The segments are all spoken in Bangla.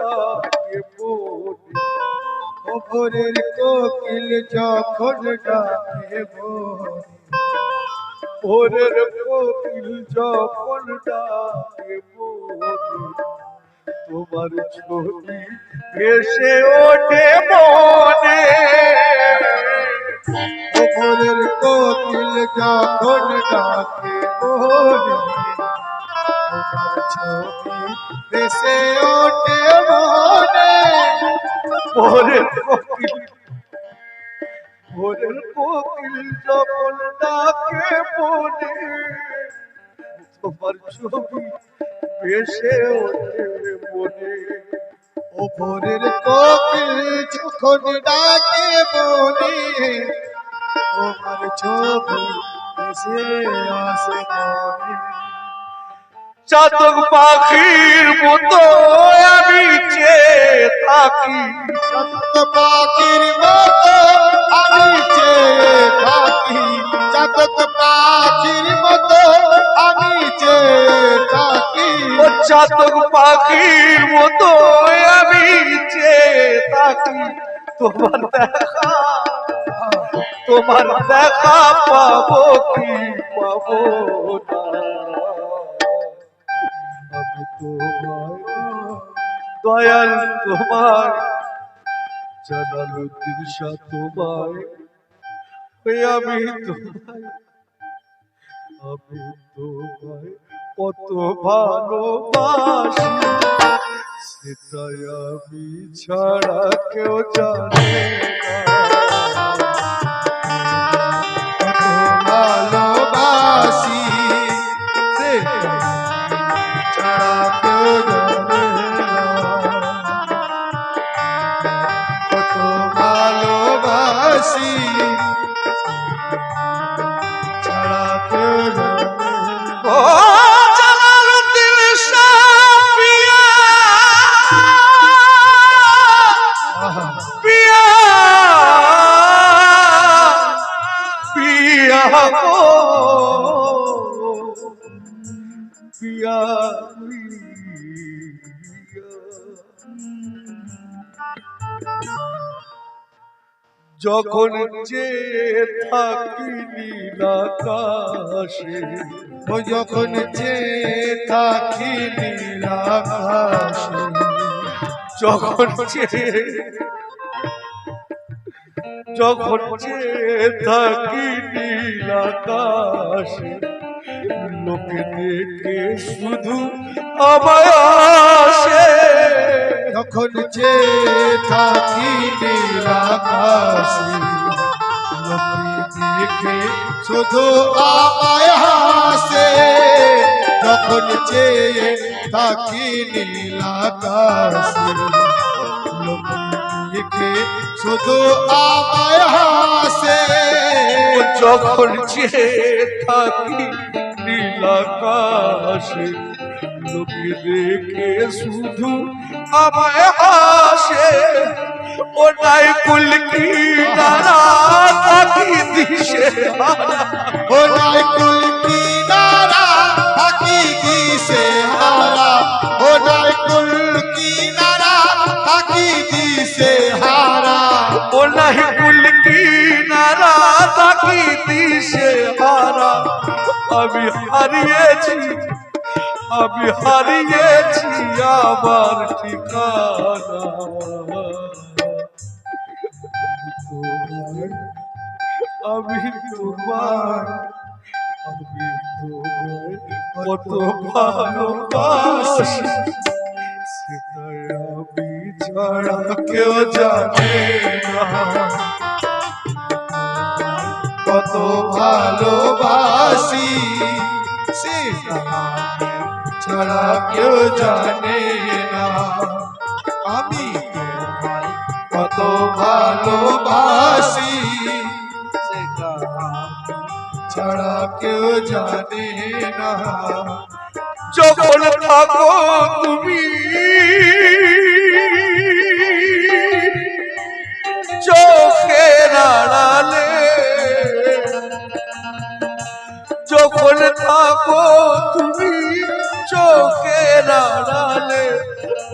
ডাকে বনে ভোরের কোকিল যখন ডাকে বনে ভোরের কোকিল যখন ডাকে বনে তোমার ছবি ভেসে ওঠে মনে। ভোরের কোকিল যখন ডাকে তোমার ছবি ভেসে ওঠে মনে। ভোরের কোকিল ভোরের কোকিল যখন ডাকে বনে তোমার ছবি ভেসে ওঠে মনে। ও ভোরের কোকিল যখন ডাকে বনে তোমার ছবি ভেসে আসে মনে। চাতক পাখির মতো আমি চেয়ে থাকি। চাতক পাখির মতো আমি চেয়ে থাকি। চাতক পাখির মতো আমি চেয়ে থাকি। ও চাতক পাখির মতো আমি চেয়ে থাকি। তোমার দেখা তোমার দেখা পাবো কি পাবো না? দয়াল তোমার জানালুদ্দিন শাহ ওই আমি তোমায় আমি তোমায় কত ভালোবাসি। সেটাই আমি ছাড়া কেউ জানে কত যখন যে থাকি নীলাকাশে ও যখন যে থাকি নীলাকাশে যখন যে যখন যে থাকি নীলাকাশে লোকে দেখে শুধু আমায় আসে। যখন যে থাকি নীলাকাশে লোকে দেখে শুধু আমায় হাসে যখন যে থাকি নীলাকাশে লোকে দেখে শুধু আমায় হাসে যখন যে থাকি নীলাকাশে লোকে দেখে শুধু আমায় হাসে। ও নাই কুল কি নারা থাকি দিশে হারা। ও নাই কুল কিনারা থাকি দিশে হারা। ও নাই কুল কিনারা থাকি দিশে হারা। ও নাই কুল নারা থাকি দিশে হারা। আমি হারিয়েছি আমি হারিয়েছি আমার ঠিকানা। আমি তোমার আমি তোমার কত ভালোবাসি। সেটাই আমি কেউ জানে না। কত ভালোবাসি। ছাড়া কেউ জানে না। আমি কত ভালোবাসি সেটা ছাড়া কেউ জানে না। যখন থাকো তুমি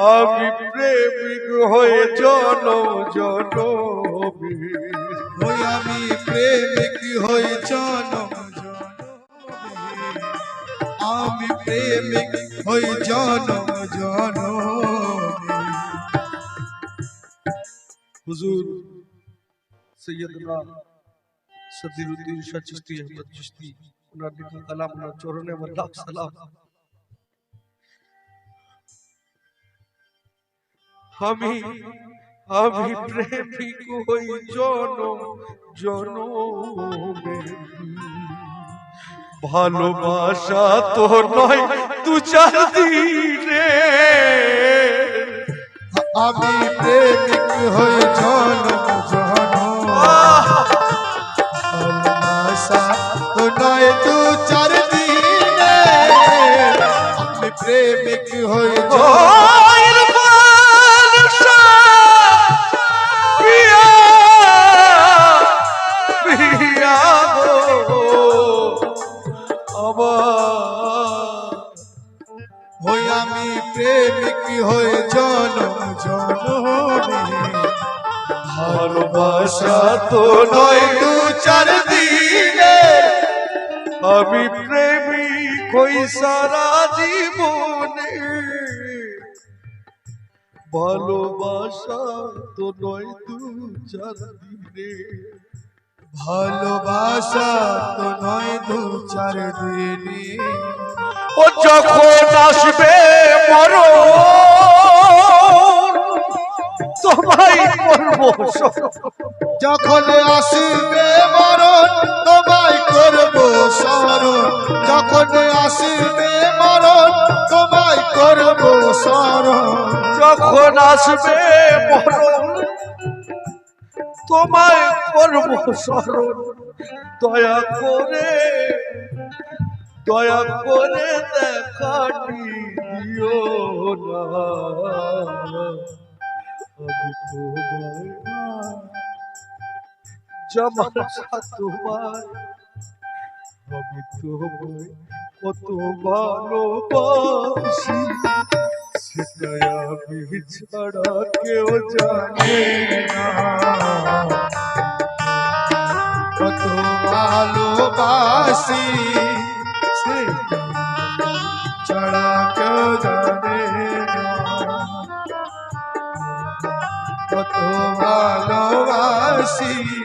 আমি প্রেমিক হয়ে জন জনমে ওই আমি প্রেমিক হই জনম, জনমে। আমি প্রেমিক হই জনম, জনমে। হুজুর, সৈয়দনা সদিরুদ্দিন শাহ চিশতি আহমদ চিশতি, ওনার লেখা কালাম, ওনার চরণে আমার লাখ সালাম আমি আমি প্রেমিক হই জন জনমে ভালোবাসা তো নয় দু চার দিনে। আমি প্রেমিক হই জন আহ! ভালোবাসা তো নয় দু চার প্রেমিক হই জনম জনমে ভালোবাসা তো নয় দু চার দিনে। আমি প্রেমিক হই সারা জীবনে। ভালোবাসা তো নয় দু চার দিনে। ভালোবাসা তো নয় দু চার দিনে। ও যখন আসবে মর তোমায় করব। যখন আসবে মরণ তোমায় করব স্মরণ যখন আসবে মরণ তোমায় করব স্মরণ যখন আসবে মরণ তোমায় করব স্মরণ দয়া করে দয়া করে দেখাটি দিও না। তোমায় আমি কত ভালোবাসি। সেটাই আমি ছাড়া কেউ জানে না। কত ভালোবাসি। ভালোবাসি।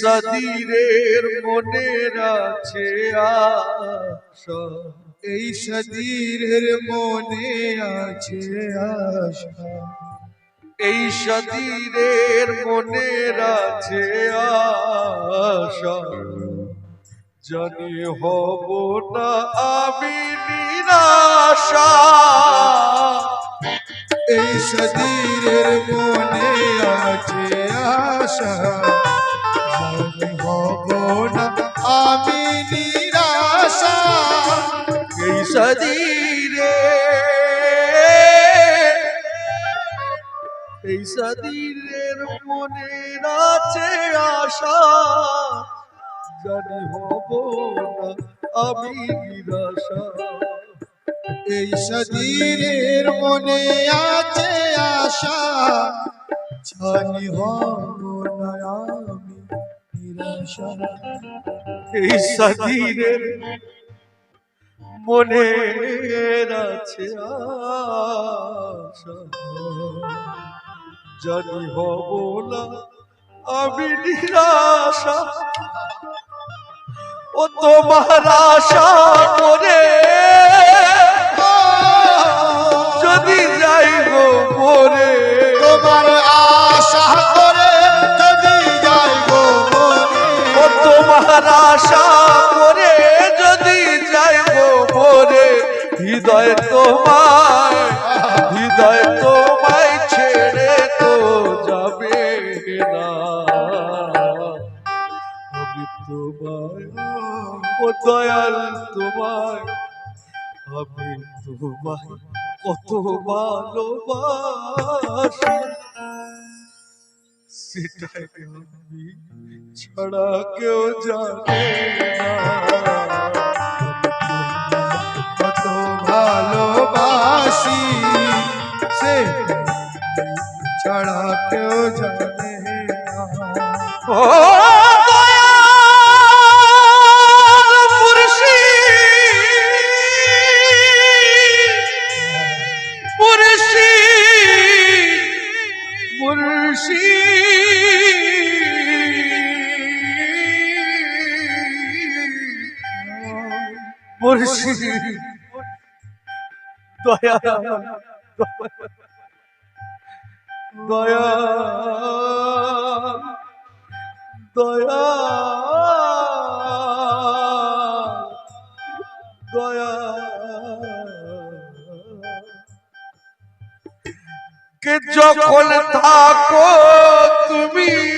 সাদিরের মনের আছে আশা। এই সদীরের মনে আছে আশা। এই সদীরের মনের আছে আশা। জানি হব না আমি নিরাশা। এই সদীরের মনে আছে আশা। আমি এই সদীরে এই সদীরের মনের আছে আশা। জানি হব না আমি নিরাশা। এই সদীরের মনে আছে আশা। জানি হব না আমি এই সদীরের মনের আছে জানি হব না আমি নিরাশা। ও তোমার আশা করে হৃদয় তোমায় হৃদয় তোমায় ছেড়ে তো যাবে না। তোমায়, ও দয়াল তোমায়, আমি তোমায় কত ভালোবাসি। সেটাই আমি ছাড়া কেউ জানে না। ভালোবাসি। সে ছাড়া কেউ জানে ও দয়া দয়া দয়া দয়া কে যখন থাকো তুমি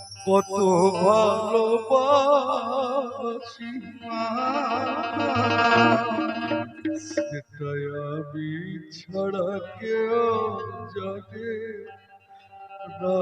কত ভালোবাসি সেটাই আমি ছাড়া কেউ জানে না।